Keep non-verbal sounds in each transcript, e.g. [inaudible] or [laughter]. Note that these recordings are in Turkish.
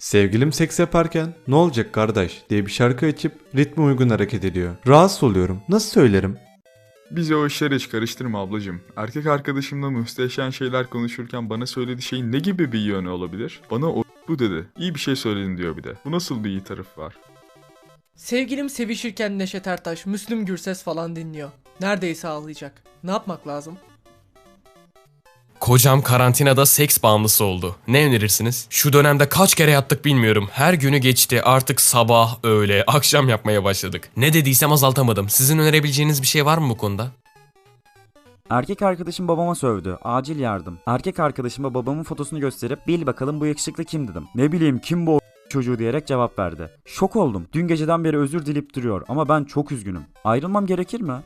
Sevgilim seks yaparken ne olacak kardeş diye bir şarkı açıp ritme uygun hareket ediyor. Rahatsız oluyorum. Nasıl söylerim? Bizi o işlere hiç karıştırma ablacım. Erkek arkadaşımla müsteşen şeyler konuşurken bana söylediği şeyin ne gibi bir yönü olabilir? Bana o bu dedi. İyi bir şey söyledin diyor bir de. Bu nasıl bir iyi tarafı var? Sevgilim sevişirken Neşet Ertaş, Müslüm Gürses falan dinliyor. Neredeyse ağlayacak. Ne yapmak lazım? Kocam karantinada seks bağımlısı oldu. Ne önerirsiniz? Şu dönemde kaç kere yattık bilmiyorum. Her günü geçti. Artık sabah, öğle, [laughs] akşam yapmaya başladık. Ne dediysem azaltamadım. Sizin önerebileceğiniz bir şey var mı bu konuda? Erkek arkadaşım babama sövdü. Acil yardım. Erkek arkadaşıma babamın fotosunu gösterip bil bakalım bu yakışıklı kim dedim. Ne bileyim kim bu çocuğu diyerek cevap verdi. Şok oldum. Dün geceden beri özür dilip duruyor ama ben çok üzgünüm. Ayrılmam gerekir mi?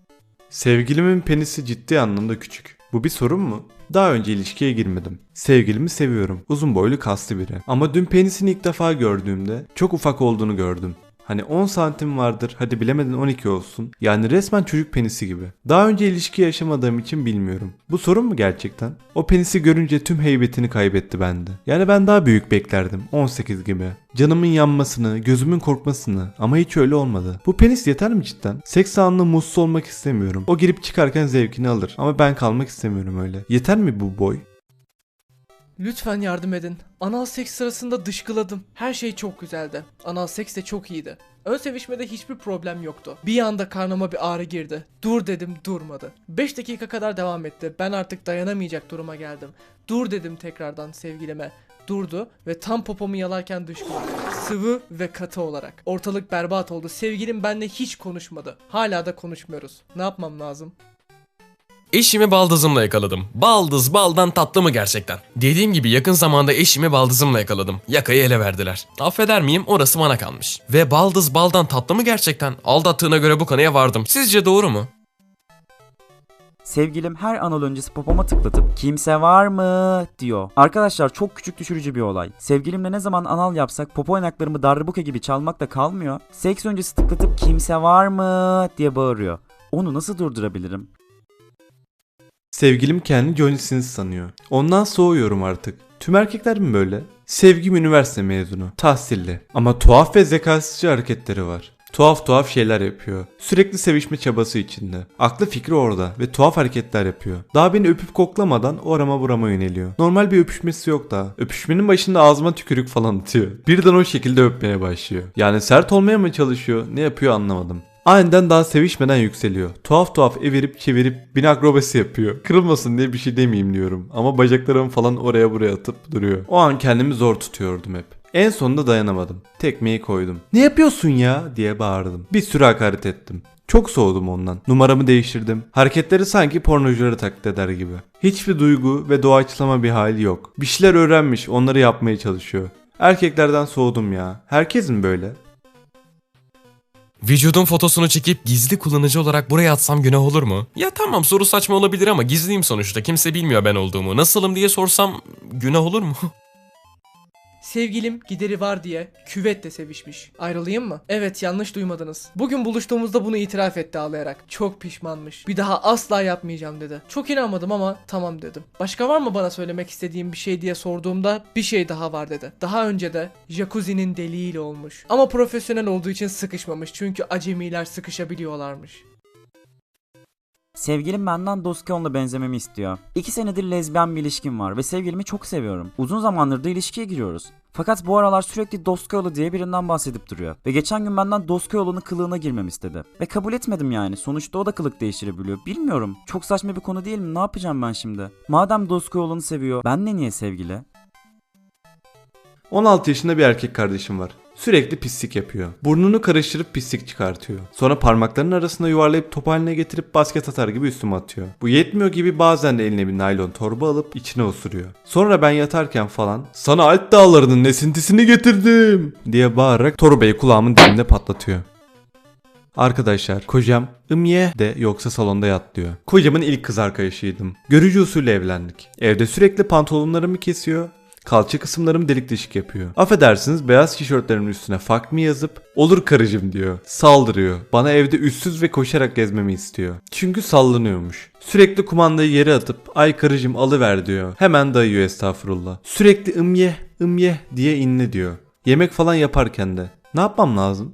Sevgilimin penisi ciddi anlamda küçük. Bu bir sorun mu? Daha önce ilişkiye girmedim. Sevgilimi seviyorum. Uzun boylu kaslı biri. Ama dün penisini ilk defa gördüğümde çok ufak olduğunu gördüm. Hani 10 santim vardır hadi bilemedin 12 olsun. Yani resmen çocuk penisi gibi. Daha önce ilişki yaşamadığım için bilmiyorum. Bu sorun mu gerçekten? O penisi görünce tüm heybetini kaybetti bende. Yani ben daha büyük beklerdim 18 gibi. Canımın yanmasını, gözümün korkmasını ama hiç öyle olmadı. Bu penis yeter mi cidden? Seks anında mutsuz olmak istemiyorum. O girip çıkarken zevkini alır ama ben kalmak istemiyorum öyle. Yeter mi bu boy? Lütfen yardım edin. Anal seks sırasında dışkıladım. Her şey çok güzeldi. Anal seks de çok iyiydi. Ön sevişmede hiçbir problem yoktu. Bir anda karnıma bir ağrı girdi. Dur dedim durmadı. 5 dakika kadar devam etti. Ben artık dayanamayacak duruma geldim. Dur dedim tekrardan sevgilime. Durdu ve tam popomu yalarken dışkıladı. Sıvı ve katı olarak. Ortalık berbat oldu. Sevgilim benimle hiç konuşmadı. Hala da konuşmuyoruz. Ne yapmam lazım? Eşimi baldızımla yakaladım. Baldız baldan tatlı mı gerçekten? Dediğim gibi yakın zamanda eşimi baldızımla yakaladım. Yakayı ele verdiler. Affeder miyim orası bana kalmış. Ve baldız baldan tatlı mı gerçekten? Aldattığına göre bu kanıya vardım. Sizce doğru mu? Sevgilim her anal öncesi popoma tıklatıp kimse var mı diyor. Arkadaşlar çok küçük düşürücü bir olay. Sevgilimle ne zaman anal yapsak popo oynaklarımı darbuka gibi çalmakla kalmıyor. Seks öncesi tıklatıp kimse var mı diye bağırıyor. Onu nasıl durdurabilirim? Sevgilim kendi Johnny Sins sanıyor. Ondan soğuyorum artık. Tüm erkekler mi böyle? Sevgim üniversite mezunu. Tahsilli. Ama tuhaf ve zekasızca hareketleri var. Tuhaf tuhaf şeyler yapıyor. Sürekli sevişme çabası içinde. Aklı fikri orada ve tuhaf hareketler yapıyor. Daha beni öpüp koklamadan orama burama yöneliyor. Normal bir öpüşmesi yok daha. Öpüşmenin başında ağzıma tükürük falan atıyor. Birden o şekilde öpmeye başlıyor. Yani sert olmaya mı çalışıyor? Ne yapıyor anlamadım. Aniden daha sevişmeden yükseliyor. Tuhaf tuhaf evirip çevirip bin akrobasi yapıyor. Kırılmasın diye bir şey demeyeyim diyorum. Ama bacaklarımı falan oraya buraya atıp duruyor. O an kendimi zor tutuyordum hep. En sonunda dayanamadım. Tekmeyi koydum. Ne yapıyorsun ya diye bağırdım. Bir sürü hakaret ettim. Çok soğudum ondan. Numaramı değiştirdim. Hareketleri sanki pornocuları taklit eder gibi. Hiçbir duygu ve doğaçlama bir hali yok. Bir şeyler öğrenmiş onları yapmaya çalışıyor. Erkeklerden soğudum ya. Herkes mi böyle? Vücudun fotosunu çekip gizli kullanıcı olarak buraya atsam günah olur mu? Ya tamam soru saçma olabilir ama gizliyim sonuçta. Kimse bilmiyor ben olduğumu. Nasılım diye sorsam günah olur mu? [laughs] Sevgilim gideri var diye küvetle sevişmiş. Ayrılayım mı? Evet yanlış duymadınız. Bugün buluştuğumuzda bunu itiraf etti ağlayarak. Çok pişmanmış. Bir daha asla yapmayacağım dedi. Çok inanmadım ama tamam dedim. Başka var mı bana söylemek istediğim bir şey diye sorduğumda bir şey daha var dedi. Daha önce de jacuzzi'nin deliğiyle olmuş. Ama profesyonel olduğu için sıkışmamış. Çünkü acemiler sıkışabiliyorlarmış. Sevgilim benden Doskeon'la benzememi istiyor. İki senedir lezbiyen bir ilişkim var ve sevgilimi çok seviyorum. Uzun zamandır da ilişkiye giriyoruz. Fakat bu aralar sürekli Doskeoğlu diye birinden bahsedip duruyor. Ve geçen gün benden Doskeoğlu'nun kılığına girmemi istedi. Ve kabul etmedim yani. Sonuçta o da kılık değiştirebiliyor. Bilmiyorum. Çok saçma bir konu değil mi? Ne yapacağım ben şimdi? Madem Doskeoğlu'nu seviyor, benle niye sevgili? 16 yaşında bir erkek kardeşim var. Sürekli pislik yapıyor. Burnunu karıştırıp pislik çıkartıyor. Sonra parmaklarının arasında yuvarlayıp top haline getirip basket atar gibi üstüme atıyor. Bu yetmiyor gibi bazen de eline bir naylon torba alıp içine osuruyor. Sonra ben yatarken falan sana Alp dağlarının esintisini getirdim diye bağırarak torbayı kulağımın dibinde patlatıyor. Arkadaşlar kocam ımye de yoksa salonda yat diyor. Kocamın ilk kız arkadaşıydım. Görücü usulü evlendik. Evde sürekli pantolonlarımı kesiyor. Kalça kısımlarımı delik deşik yapıyor. Affedersiniz beyaz tişörtlerimin üstüne fuck me yazıp olur karıcığım diyor. Saldırıyor. Bana evde üstsüz ve koşarak gezmemi istiyor. Çünkü sallanıyormuş. Sürekli kumandayı yere atıp ay karıcığım alıver diyor. Hemen dayıyor estağfurullah. Sürekli ımye ımye diye inle diyor. Yemek falan yaparken de. Ne yapmam lazım?